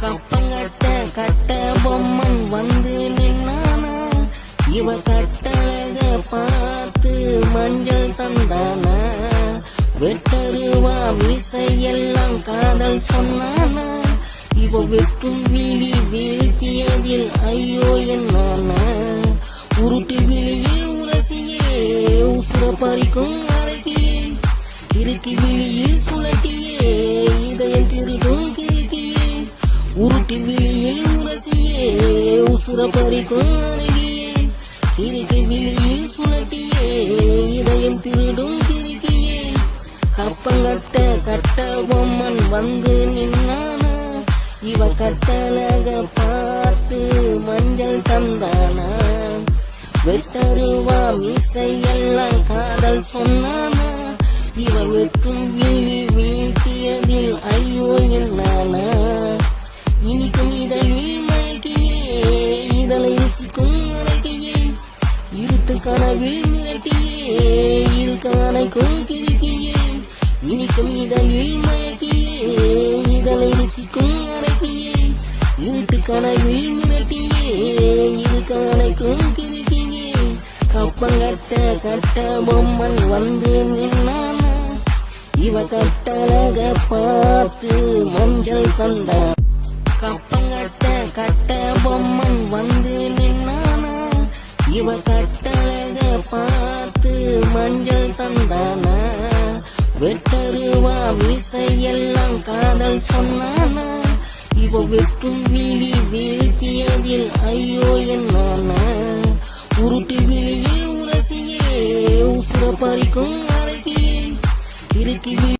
கப்பங்கட்ட கட்ட பொம்மன் வந்து நின்னானா? இவ கட்டழக பார்த்து மஞ்சள் தந்தானா? வெட்டருவா மீசையெல்லாம் காதல் சொன்னானா? இவ வெட்டும் விழி வீழ்த்தியதில் ஐயோ என்னானா? உருட்டு விழியில் உரசியே உசுர பறிக்கும் அழகியே கிறுக்கி விழியில் உருட்டி விழியில் உரசியே உசுர பறிக்கும் அழகியே விழியில் சுழட்டியே இதயம் திருடும் கிறுக்கியே. கப்பங்கட்ட கட்ட பொம்மன் வந்து நின்னானா? இவ கட்டழக பார்த்து மஞ்சள் தந்தானா? வெட்டருவா மீசையெல்லாம் காதல் சொன்னானா? இவ வெட்டும் விழி வீழ்த்தியதில் ஐயோ என்னானா? இனி பெய்த மயக்கியே இதழை இசிக்கும் அழகியே இருட்டு கனவில் மிரட்டியே இரு அணைக்கும் கிறுக்கியே. இனி பெய்த மயக்கியே இதழை இசிக்கும் அழகியே இருட்டு கனவில் மிரட்டியே இரு அணைக்கும் கிறுக்கியே. கப்பம் கட்ட கட்ட பொம்மன் வந்து நின்னானா? இவ கட்டழக பார்த்து மஞ்சள் தந்தா கப்பங்கட்ட கட்ட பொம்மன் வந்து நின்னானா? இவ கட்டழக பார்த்து மஞ்சள் தந்தானா? வெட்டருவா மீசையெல்லாம் காதல் சொன்னானா? இவ வெட்டும் வீழி வீழ்த்தியதில் ஐயோ என்னானா? உருட்டு வீழில் உரசியே உசுர பறிக்கும் அழகியே கிறுக்கி விழி